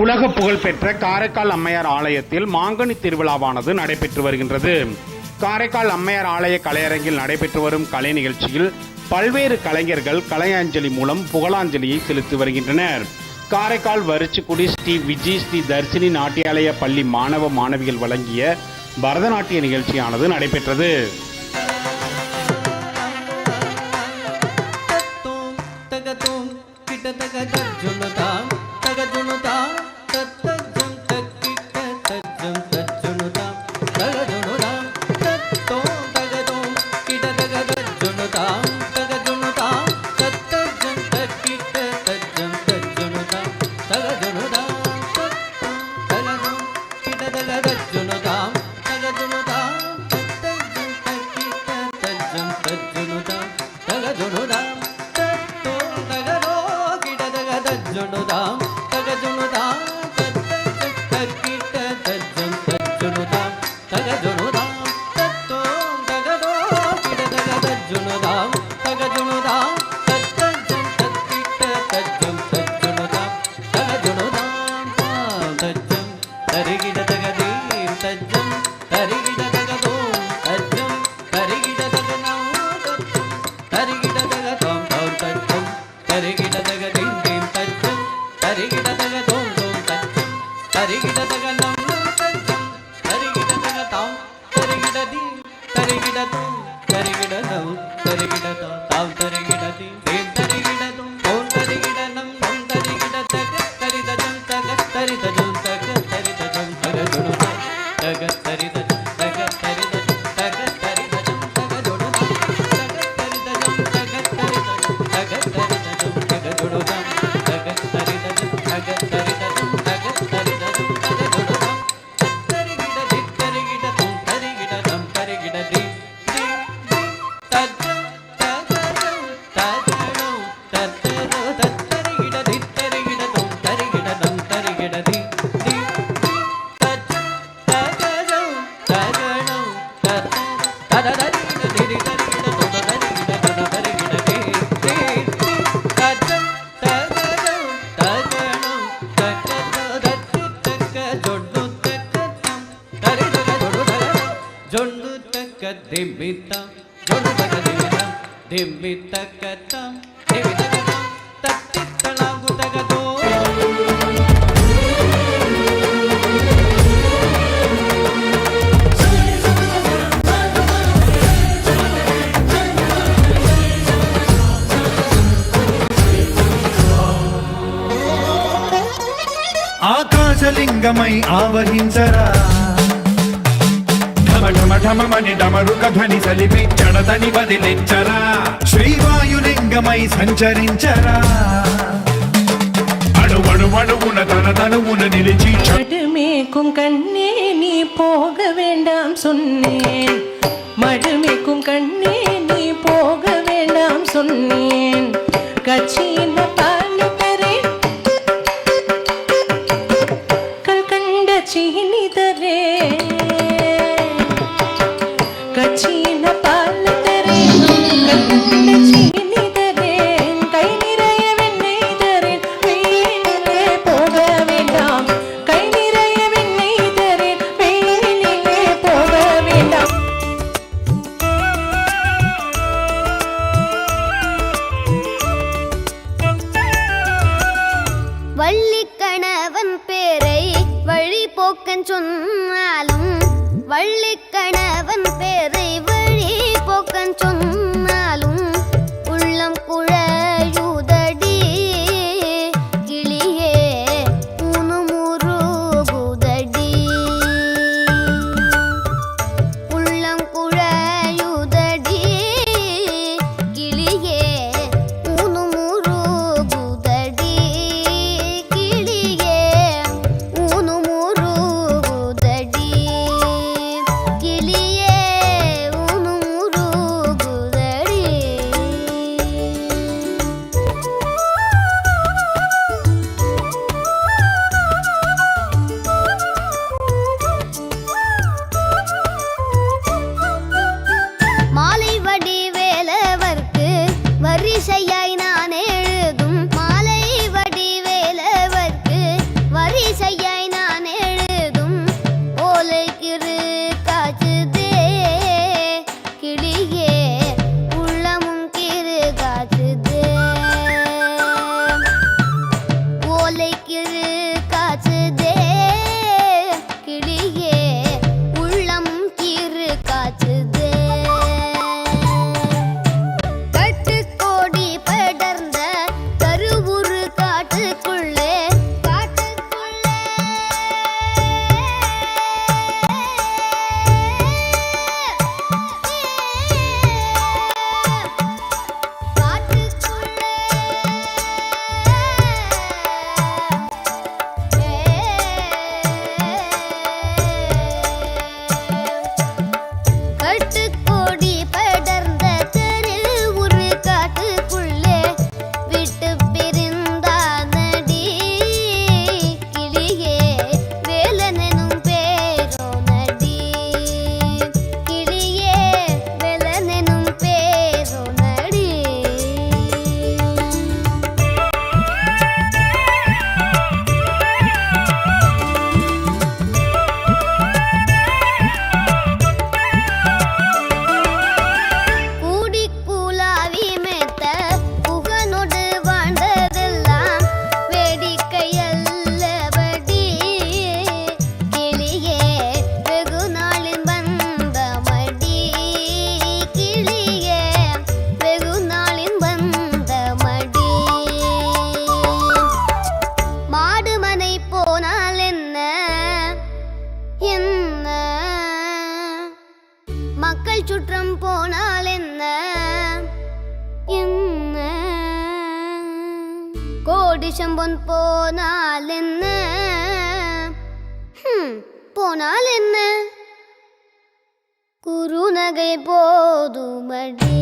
உலக புகழ்பெற்ற காரைக்கால் அம்மையார் ஆலயத்தில் மாங்கனி திருவிழாவானது நடைபெற்று வருகின்றது. காரைக்கால் அம்மையார் ஆலய கலையரங்கில் நடைபெற்று வரும் கலை நிகழ்ச்சியில் பல்வேறு கலைஞர்கள் கலையாஞ்சலி மூலம் புகழாஞ்சலியை செலுத்தி வருகின்றனர். காரைக்கால் வரிச்சிக்குடி ஸ்ரீ விஜய் ஸ்ரீ தர்சினி நாட்டியாலய பள்ளி மாணவ மாணவிகள் வழங்கிய பரதநாட்டிய நிகழ்ச்சியானது நடைபெற்றது. தகதும் கிட்ட தக தஜ்ஜுனுதாம் தகஜுனுதாம் தஜ்ஜுனுதாம் தகஜுனுதாம் தத்தஜம் தக்கிட்ட தஜ்ஜம் தஜ்ஜுனுதாம் ತರಿಗಿಡದವು ತರಿಗಿಡದ ತಾವು ತರಿಗಿಡದಿ. దిమిత జొడుగ దిమిత దిమిత కథం దిమిత కథం తట్టిత్తలాగుతగదో ఆకాశలింగమై ఆవహించరా? ఢమ ఢమ ఢమమని డమరుక ధ్వని సలిపి జడతని వదిలించరా శ్రీవాయులింగమై సంచరించరా అణువణు అణువున తన తనువున నిలిచి மடுமேக்கும் கண்ணே நீ போக வேண்டாம் சொன்னேன் மடுமேக்கும் கண்ணே நீ போக வேண்டாம் சொன்னேன் கட்சியின வள்ளிக்கணவன் பேரை வழி போக்கன் சொன்னாலும் வள்ளிக்கணவன் பேரை சுற்றம் போனால் என்ன? என்ன? கோடி சம்பன் போனால் என்ன? போனால் என்ன? குறுநகை போதுமடி